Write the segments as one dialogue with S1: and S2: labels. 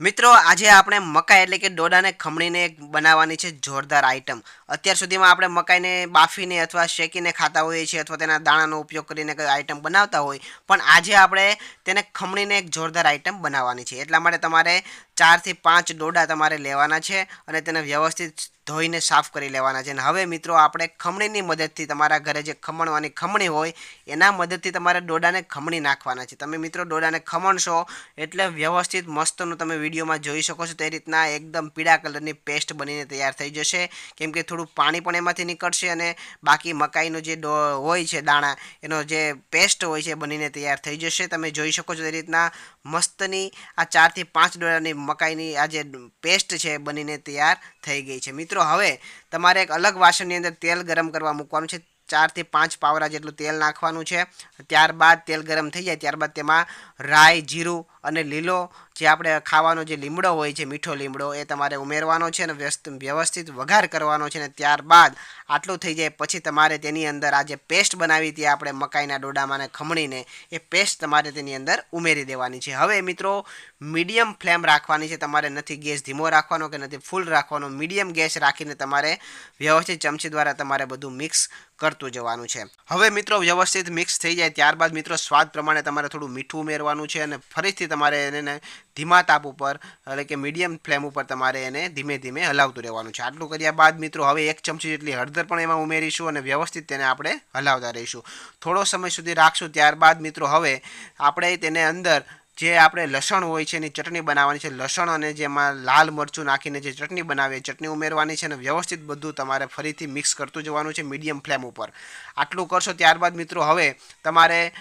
S1: મિત્રો, આજે આપણે મકાઈ એટલે કે ડોડાને ખમણીને બનાવવાની છે જોરદાર આઈટમ અત્યાર સુધીમાં આપણે મકાઈને બાફીને અથવા શેકીને ખાતા હોઈએ છીએ અથવા તેના દાણાનો ઉપયોગ કરીને કોઈ આઈટમ બનાવતા હોય, પણ આજે આપણે તેને ખમણીને એક જોરદાર આઈટમ બનાવવાની છે. એટલા માટે તમારે ચારથી પાંચ ડોડા તમારે લેવાના છે અને તેને વ્યવસ્થિત ધોઈને સાફ કરી લેવાના છે. અને હવે મિત્રો આપણે ખમણીની મદદથી તમારા ઘરે જે ખમણવાની ખમણી હોય, એના મદદથી તમારે ડોડાને ખમણી નાખવાના છે. તમે મિત્રો ડોડાને ખમણશો એટલે વ્યવસ્થિત મસ્તનું તમે વિડીયોમાં જોઈ શકો છો. તે રીતના એકદમ પીળા કલરની પેસ્ટ બનીને તૈયાર થઈ જશે. કેમ કે થોડું પાણી પણ એમાંથી નીકળશે અને બાકી મકાઈનો જે ડો હોય છે, દાણા, એનો જે પેસ્ટ હોય છે બનીને તૈયાર થઈ જશે. તમે જોઈ શકો છો તે રીતના મસ્તની આ ચારથી પાંચ ડોળાની મકાઈની આ જે પેસ્ટ છે બનીને તૈયાર થઈ ગઈ છે. મિત્રો, હવે તમારે એક અલગ વાસણની અંદર તેલ ગરમ કરવા મૂકવાનું છે. ચારથી પાંચ પાવરા જેટલું તેલ નાખવાનું છે. ત્યારબાદ તેલ ગરમ થઈ જાય, ત્યારબાદ તેમાં રાઈ, જીરું અને લીલો જે આપણે ખાવાનો જે લીમડો હોય છે, મીઠો લીમડો, એ તમારે ઉમેરવાનો છે અને વ્યવસ્થિત વઘાર કરવાનો છે અને ત્યારબાદ આટલું થઈ જાય પછી તમારે તેની અંદર આ જે પેસ્ટ બનાવી હતી આપણે મકાઈના ડોડામાં ખમણીને, એ પેસ્ટ તમારે તેની અંદર ઉમેરી દેવાની છે. હવે મિત્રો, મીડિયમ ફ્લેમ રાખવાની છે. તમારે નથી ગેસ ધીમો રાખવાનો કે નથી ફૂલ રાખવાનો. મીડિયમ ગેસ રાખીને તમારે વ્યવસ્થિત ચમચી દ્વારા તમારે બધું મિક્સ કરતું જવાનું છે. હવે મિત્રો વ્યવસ્થિત મિક્સ થઈ જાય ત્યારબાદ મિત્રો સ્વાદ પ્રમાણે તમારે થોડું મીઠું ઉમેરવાનું છે અને ફરીથી તમારે એને ધીમા તાપ ઉપર એટલે કે મીડિયમ ફ્લેમ ઉપર તમારે એને ધીમે ધીમે હલાવતું રહેવાનું છે. આટલું કર્યા બાદ મિત્રો હવે એક ચમચી જેટલી હળદર પણ એમાં ઉમેરીશું અને વ્યવસ્થિત તેને આપણે હલાવતા રહીશું. થોડો સમય સુધી રાખશું ત્યારબાદ મિત્રો હવે આપણે તેને અંદર જે આપણે લસણ હોય છે એની ચટણી બનાવવાની છે. લસણ અને જેમાં લાલ મરચું નાખીને જે ચટણી બનાવીએ, ચટણી ઉમેરવાની છે અને વ્યવસ્થિત બધું તમારે ફરીથી મિક્સ કરતું જવાનું છે મીડિયમ ફ્લેમ ઉપર. આટલું કરશો ત્યારબાદ મિત્રો હવે તમારે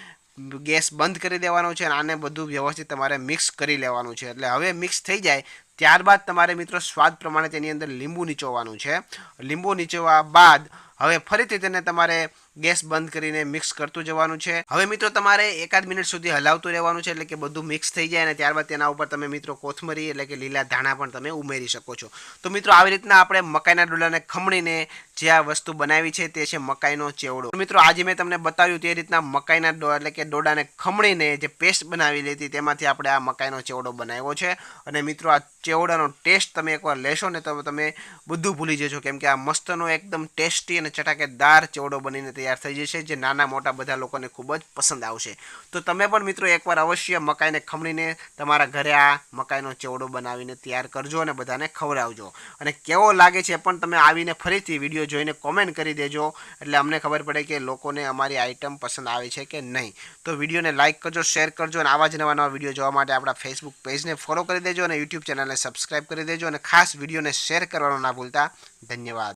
S1: ગેસ બંધ કરી દેવાનો છે અને આને બધું વ્યવસ્થિત તમારે મિક્સ કરી લેવાનું છે. એટલે હવે મિક્સ થઈ જાય ત્યારબાદ તમારે મિત્રો સ્વાદ પ્રમાણે તેની અંદર લીંબુ નીચોવાનું છે. લીંબુ નીચોવા બાદ હવે ફરીથી તેને તમારે ગેસ બંધ કરીને મિક્સ કરતું જવાનું છે. હવે મિત્રો, તમારે એકાદ મિનિટ સુધી હલાવતું રહેવાનું છે એટલે કે બધું મિક્સ થઈ જાય અને ત્યારબાદ તેના ઉપર તમે મિત્રો કોથમરી એટલે કે લીલા ધાણા પણ તમે ઉમેરી શકો છો. તો મિત્રો, આવી રીતના આપણે મકાઈના ડોલાને ખમણીને જે આ વસ્તુ બનાવી છે તે છે મકાઈનો ચેવડો. મિત્રો, આજે મેં તમને બતાવ્યું તે રીતના મકાઈના ડો એટલે કે ડોડાને ખમણીને જે પેસ્ટ બનાવી લીધી તેમાંથી આપણે આ મકાઈનો ચેવડો બનાવ્યો છે. અને મિત્રો, આ ચેવડાનો ટેસ્ટ તમે એકવાર લેશો ને તો તમે બધું ભૂલી જશો કેમ કે આ મસ્તનો એકદમ ટેસ્ટી અને ચટાકેદાર ચેવડો બનીને તૈયાર થઈ જશે, જે નાના મોટા બધા લોકોને ખૂબ જ પસંદ આવશે. તો તમે પણ મિત્રો એકવાર અવશ્ય મકાઈને ખમણીને તમારા ઘરે આ મકાઈનો ચેવડો બનાવીને તૈયાર કરજો અને બધાને ખવડાવજો. અને કેવો લાગે છે પણ તમે આવીને ફરીથી વીડિયો જોઈને કોમેન્ટ કરી દેજો, એટલે અમને ખબર પડે કે લોકોને અમારી આઈટમ પસંદ આવે છે કે નહીં. તો વિડીયોને લાઇક કરજો શેર કરજો અને આવા જ નવા નવા વીડિયો જોવા માટે આપણા ફેસબુક પેજને ફોલો કરી દેજો અને યુટ્યુબ ચેનલને સબસ્ક્રાઈબ કરી દેજો અને ખાસ વિડીયોને શેર કરવાનું ના ભૂલતા. ધન્યવાદ.